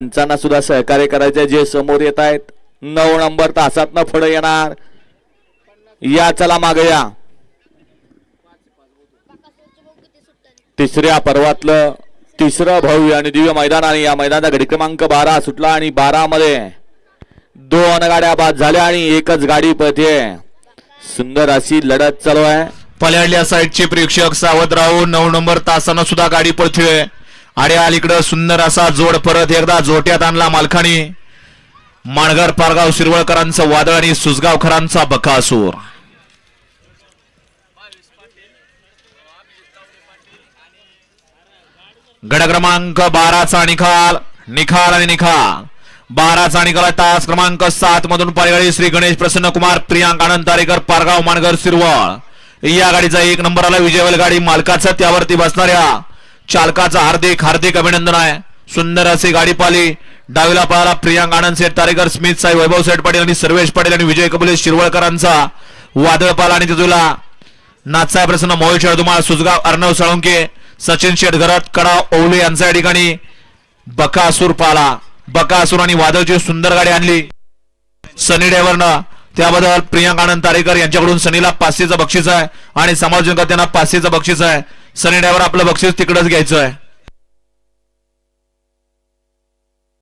त्यांना सुद्धा सहकार्य करायचे जे समोर येत आहेत नऊ नंबर तासात पुढे येणार. या चला मागे या. तिसऱ्या पर्वातलं तिसरं भव्य आणि दिव्य मैदान आणि या मैदानाचा घडी क्रमांक बारा सुटला आणि बारा मध्ये दोन गाड्या बाद झाल्या आणि एकच गाडी पळते सुंदर अशी लढत चालू आहे. पल्याडल्या साईडचे प्रेक्षक सावध राहून नऊ नंबर तासानं सुद्धा गाडी पळतोय. आणि अलीकडं सुंदर असा जोड परत एकदा जोट्यात आणला मालखानी माणगार पारगाव शिरवळकरांचं वादळ आणि सुसगावकरांचा बकासूर. गड क्रमांक बाराचा निकाल निखाल आणि निखाल बाराचा निकाल तास क्रमांक सात मधून पायगाडी श्री गणेश प्रसन्न कुमार प्रियांक आनंद तारेकर पारगाव माणगर शिरवळ. या गाडीचा एक नंबर आला विजयवल गाडी मालकाचा त्यावरती बसणाऱ्या चालकाचा हार्दिक हार्दिक अभिनंदन आहे. सुंदर अशी गाडी पाली डावीला पळाला प्रियांक आनंद सेठ तारेकर स्मित साई वैभव सेठ पाटील आणि सर्वेश पाटील आणि विजय कबुले शिरवळकरांचा वादळ पाला आणि तिजूला नाथसाहेब प्रसन्न मोहित शेळदुमाळ सुजगाव अर्णव साळुंके सचिन शेठ घरात कडा ओवले यांचा या ठिकाणी बकासूर पाला बकासूर आणि वादळची सुंदर गाडी आणली. सनी ड्रायव्हरनं. त्याबद्दल प्रियांक आनंद तारेकर यांच्याकडून सनीला पाचशेचं बक्षीस आहे. आणि समाज त्यांना पाचशेचं बक्षीस आहे. सनी ड्रायव्हर आपलं बक्षीस तिकडंच घ्यायचं आहे.